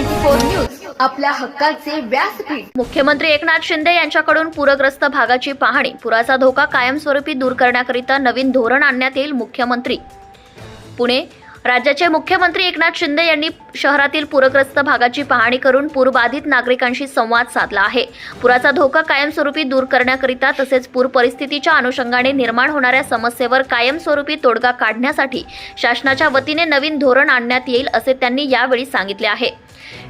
News आपल्या हक्काचे व्यासपीठ. मुख्यमंत्री एकनाथ शिंदे यांच्याकडून पूरग्रस्त भागाची पाहणी पुराचा धोका कायमस्वरूपी दूर करण्याकरिता नवीन धोरण आणण्यात येईल मुख्यमंत्री. पुणे राज्याचे मुख्यमंत्री एकनाथ शिंदे यांनी शहरातील पूरग्रस्त भागाची पाहणी करून पूरबाधित नागरिकांशी संवाद साधला आहे. पुराचा धोका कायमस्वरूपी दूर करण्याकरिता तसेच पूर परिस्थितीच्या अनुषंगाने निर्माण होणाऱ्या समस्येवर कायमस्वरूपी तोडगा काढण्यासाठी शासनाच्या वतीने नवीन धोरण आणण्यात येईल असे त्यांनी यावेळी सांगितले आहे.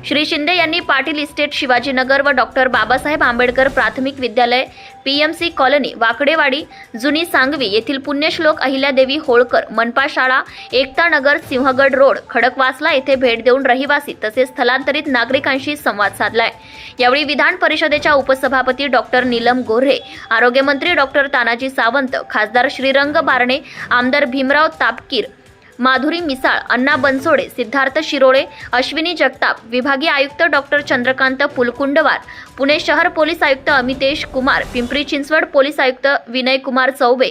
श्री शिंदे यांनी पाटील इस्टेट शिवाजीनगर व डॉक्टर बाबासाहेब आंबेडकर प्राथमिक विद्यालय पीएमसी कॉलनी वाकडेवाडी जुनी सांगवी येथील पुण्यश्लोक अहिल्यादेवी होळकर मनपा शाळा एकता नगर सिंहगड रोड खडकवासला येथे भेट देऊन रहिवासी तसेच स्थलांतरित नागरिकांशी संवाद साधलाय. यावेळी विधान परिषदेच्या उपसभापती डॉक्टर नीलम गोऱ्हे आरोग्यमंत्री डॉक्टर तानाजी सावंत खासदार श्रीरंग बारणे आमदार भीमराव तापकीर माधुरी मिसाळ अण्णा बनसोडे सिद्धार्थ शिरोळे अश्विनी जगताप विभागीय आयुक्त डॉक्टर चंद्रकांत पुलकुंडवार पुणे शहर पोलीस आयुक्त अमितेश कुमार पिंपरी चिंचवड पोलीस आयुक्त विनय कुमार चौबे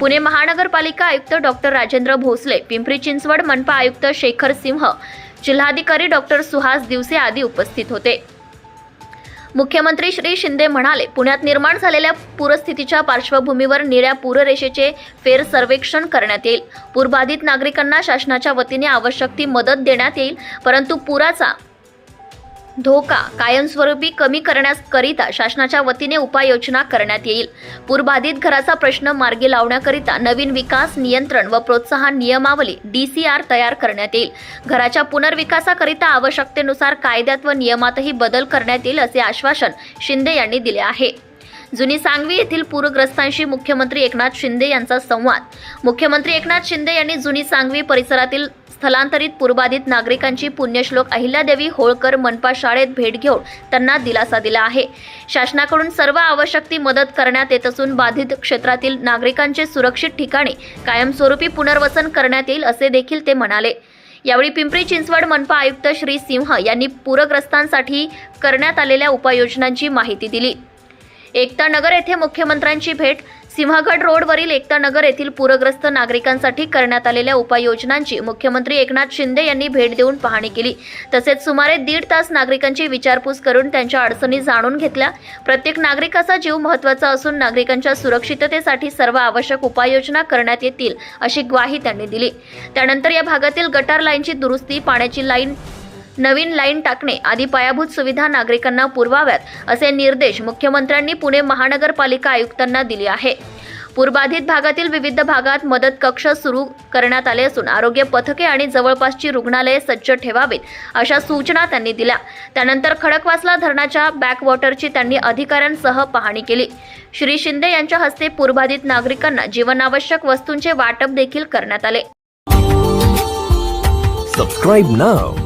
पुणे महानगरपालिका आयुक्त डॉक्टर राजेंद्र भोसले पिंपरी चिंचवड मनपा आयुक्त शेखर सिंह जिल्हाधिकारी डॉक्टर सुहास दिवसे आदी उपस्थित होते. मुख्यमंत्री श्री शिंदे म्हणाले पुण्यात निर्माण झालेल्या पूरस्थितीच्या पार्श्वभूमीवर निळ्या पूररेषेचे फेर सर्वेक्षण करण्यात येईल. पूरबाधित नागरिकांना शासनाच्या वतीने आवश्यक ती मदत देण्यात येईल परंतु पुराचा धोका कायमस्वरूपी कमी करण्याकरिता शासनाच्या वतीने उपाययोजना करण्यात येईल. पूरबाधित घराचा प्रश्न मार्गी लावण्याकरिता नवीन विकास नियंत्रण व प्रोत्साहन नियमावली डी सी आर तयार करण्यात येईल. घराच्या पुनर्विकासाकरिता आवश्यकतेनुसार कायद्यात व नियमातही बदल करण्यात येईल असे आश्वासन शिंदे यांनी दिले आहे. जुनी सांगवी येथील पूरग्रस्तांशी मुख्यमंत्री एकनाथ शिंदे यांचा संवाद. मुख्यमंत्री एकनाथ शिंदे यांनी जुनी सांगवी परिसरातील स्थलांतरित पूर्वाधित नागरिकांची पुण्यश्लोक अहिल्यादेवी होळकर मनपा शाळेत भेट घेऊन त्यांना दिलासा दिला आहे. शासनाकडून सर्व आवश्यक ती मदत करण्यात येत असून बाधित क्षेत्रातील नागरिकांचे सुरक्षित ठिकाणी कायमस्वरूपी पुनर्वसन करण्यात येईल असे देखील ते म्हणाले. यावेळी पिंपरी चिंचवड मनपा आयुक्त श्री सिंह यांनी पूरग्रस्तांसाठी करण्यात आलेल्या उपाययोजनांची माहिती दिली. एकता नगर येथे मुख्यमंत्र्यांची भेट सिंहगड रोडवरील एकता नगर येथील पूरग्रस्त नागरिकांसाठी करण्यात आलेल्या उपाययोजनांची मुख्यमंत्री एकनाथ शिंदे यांनी भेट देऊन पाहणी केली. तसेच सुमारे दीड तास नागरिकांची विचारपूस करून त्यांच्या अडचणी जाणून घेतल्या. प्रत्येक नागरिकाचा जीव महत्त्वाचा असून नागरिकांच्या सुरक्षिततेसाठी सर्व आवश्यक उपाययोजना करण्यात येतील अशी ग्वाही त्यांनी दिली. त्यानंतर या भागातील गटार लाईनची दुरुस्ती पाण्याची लाईन नवीन लाईन टाकणे आदी पायाभूत सुविधा नागरिकांना पुरवाव्यात असे निर्देश मुख्यमंत्र्यांनी पुणे महानगरपालिका आयुक्तांना दिले आहे. पूरबाधित भागातील विविध भागात मदत कक्ष सुरू करण्यात आले असून आरोग्य पथके आणि जवळपासची रुग्णालये सज्ज ठेवावीत अशा सूचना त्यांनी दिल्या. त्यानंतर खडकवासला धरणाच्या बॅकवॉटरची त्यांनी अधिकाऱ्यांसह पाहणी केली. श्री शिंदे यांच्या हस्ते पूरबाधित नागरिकांना जीवनावश्यक वस्तूंचे वाटप देखील करण्यात आले. Subscribe now